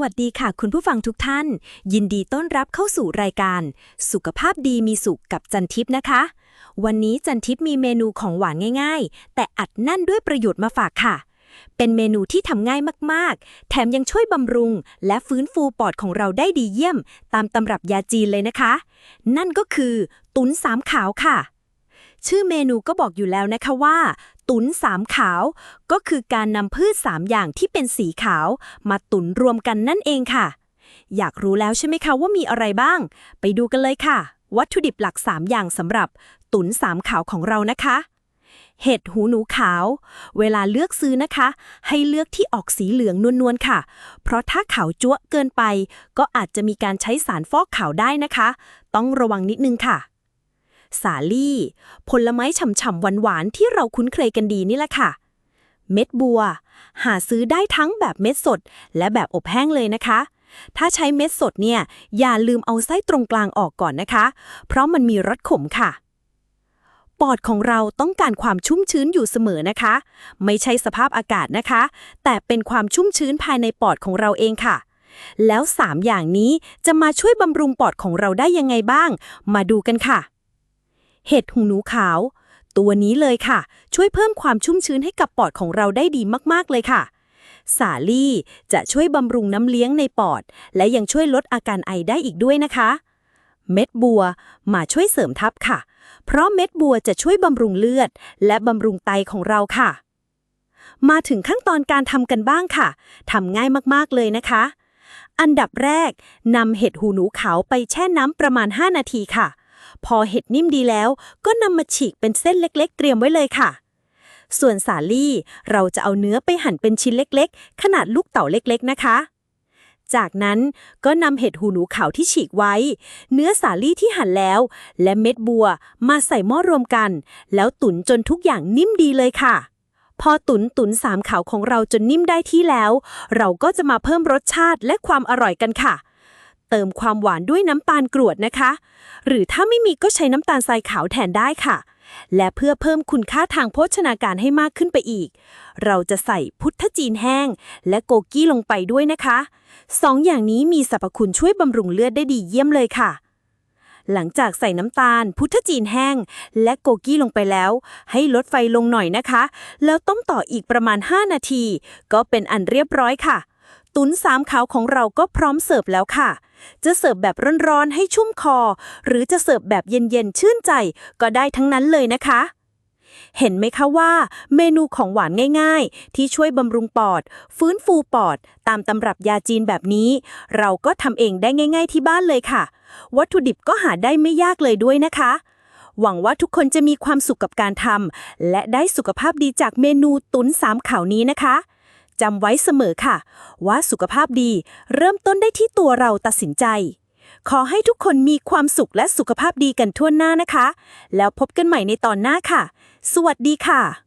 วัสดีค่ะ คุณผู้ฟังทุกท่าน ยินดีต้อนรับเข้าสู่รายการ สุขภาพดีมีสุขกับจันทิพย์นะคะ วันนี้จันทิพย์มีเมนูของหวานง่าย ๆ แต่อัดแน่นด้วยประโยชน์มาฝากค่ะ เป็นเมนูที่ทำง่ายมากๆ แถมยังช่วยบำรุง และฟื้นฟูปอดของเราได้ดีเยี่ยม ตามตำรับยาจีนเลยนะคะ นั่นก็คือ ตุ๋นสามขาวค่ะ ชื่อเมนูก็บอกอยู่แล้วนะคะว่า ตุ๋นสามขาว ก็คือการนำพืช3อย่างที่เป็นสีขาว มาตุ๋นรวมกันนั่นเองค่ะ อยากรู้แล้วใช่ไหมคะว่ามีอะไรบ้าง ไปดูกันเลยค่ะ วัตถุดิบหลัก 3 อย่างสำหรับ ตุ๋นสามขาวของเรานะคะเห็ดหูหนูขาว เวลาเลือกซื้อนะคะ ให้เลือกที่ออกสีเหลืองนวลๆค่ะ เพราะถ้าขาวจั๊วเกินไป ก็อาจจะมีการใช้สารฟอกขาวได้นะคะ ต้องระวังนิดนึงค่ะ สาลี่ ผลไม้ฉ่ำๆหวานๆที่เราคุ้นเคยกันดีนี่แหละค่ะ เม็ดบัว หาซื้อได้ทั้งแบบเม็ดสด และแบบอบแห้งเลยนะคะ ถ้าใช้เม็ดสดเนี่ย อย่าลืมเอาไส้ตรงกลางออกก่อนนะคะ เพราะมันมีรสขมค่ะปอดของเราต้องการความชุ่มชื้นอยู่เสมอนะคะ ไม่ใช่สภาพอากาศนะคะ แต่เป็นความชุ่มชื้นภายในปอดของเราเองค่ะ แล้ว 3 อย่างนี้จะมาช่วยบำรุงปอดของเราได้ยังไงบ้าง มาดูกันค่ะ เห็ดหูหนูขาว ตัวนี้เลยค่ะ ช่วยเพิ่มความชุ่มชื้นให้กับปอดของเราได้ดีมากๆเลยค่ะ สาลี่จะช่วยบำรุงน้ำเลี้ยงในปอด และยังช่วยลดอาการไอได้อีกด้วยนะคะ เม็ดบัวมาช่วยเสริมทับค่ะ เพราะเม็ดบัวจะช่วยบำรุงเลือด และบำรุงไตของเราค่ะ มาถึงขั้นตอนการทำกันบ้างค่ะทำง่ายมากๆเลยนะคะอันดับแรกนำเห็ดหูหนูขาวไปแช่น้ำประมาณ 5 นาทีค่ะ พอเห็ดนิ่มดีแล้ว ก็นำมาฉีกเป็นเส้นเล็กๆ เตรียมไว้เลยค่ะ ส่วนสาลี่เราจะเอาเนื้อไปหั่นเป็นชิ้นเล็กๆ ขนาดลูกเต๋าเล็กๆนะคะ จากนั้นก็นำเห็ดหูหนูขาวที่ฉีกไว้ เนื้อสาลี่ที่หั่นแล้ว และเม็ดบัวมาใส่หม้อรวมกัน แล้วตุ๋นจนทุกอย่างนิ่มดีเลยค่ะพอตุนตุนสามขาวของเราจนนิ่มได้ที่แล้ว เราก็จะมาเพิ่มรสชาติและความอร่อยกันค่ะ เติมความหวานด้วยน้ำตาลกรวดนะคะ หรือถ้าไม่มีก็ใช้น้ำตาลทรายขาวแทนได้ค่ะ และเพื่อเพิ่มคุณค่าทางโภชนาการให้มากขึ้นไปอีก เราจะใส่พุทธจีนแห้ง และโกกี้ลงไปด้วยนะคะสองอย่างนี้มีสรรพคุณช่วยบำรุงเลือดได้ดีเยี่ยมเลยค่ะหลังจากใส่น้ำตาล พุทธจีนแห้ง และโกกี้ลงไปแล้ว ให้ลดไฟลงหน่อยนะคะ แล้วต้มต่ออีกประมาณ 5 นาที ก็เป็นอันเรียบร้อยค่ะ ตุ๋นสามขาวของเราก็พร้อมเสิร์ฟแล้วค่ะ จะเสิร์ฟแบบร้อนๆให้ชุ่มคอ หรือจะเสิร์ฟแบบเย็นๆชื่นใจก็ได้ทั้งนั้นเลยนะคะ เห็นไหมคะว่า เมนูของหวานง่ายๆ ที่ช่วยบำรุงปอด ฟื้นฟูปอด ตามตำรับยาจีนแบบนี้ เราก็ทำเองได้ง่าย ๆ ที่บ้านเลยค่ะ วัตถุดิบก็หาได้ไม่ยากเลยด้วยนะคะหวังว่าทุกคนจะมีความสุขกับการทำและได้สุขภาพดีจากเมนูตุ๋นสามข่าวนี้นะคะ จำไว้เสมอค่ะ ว่าสุขภาพดีเริ่มต้นได้ที่ตัวเราตัดสินใจ ขอให้ทุกคนมีความสุขและสุขภาพดีกันทั่วหน้านะคะ แล้วพบกันใหม่ในตอนหน้าค่ะ สวัสดีค่ะ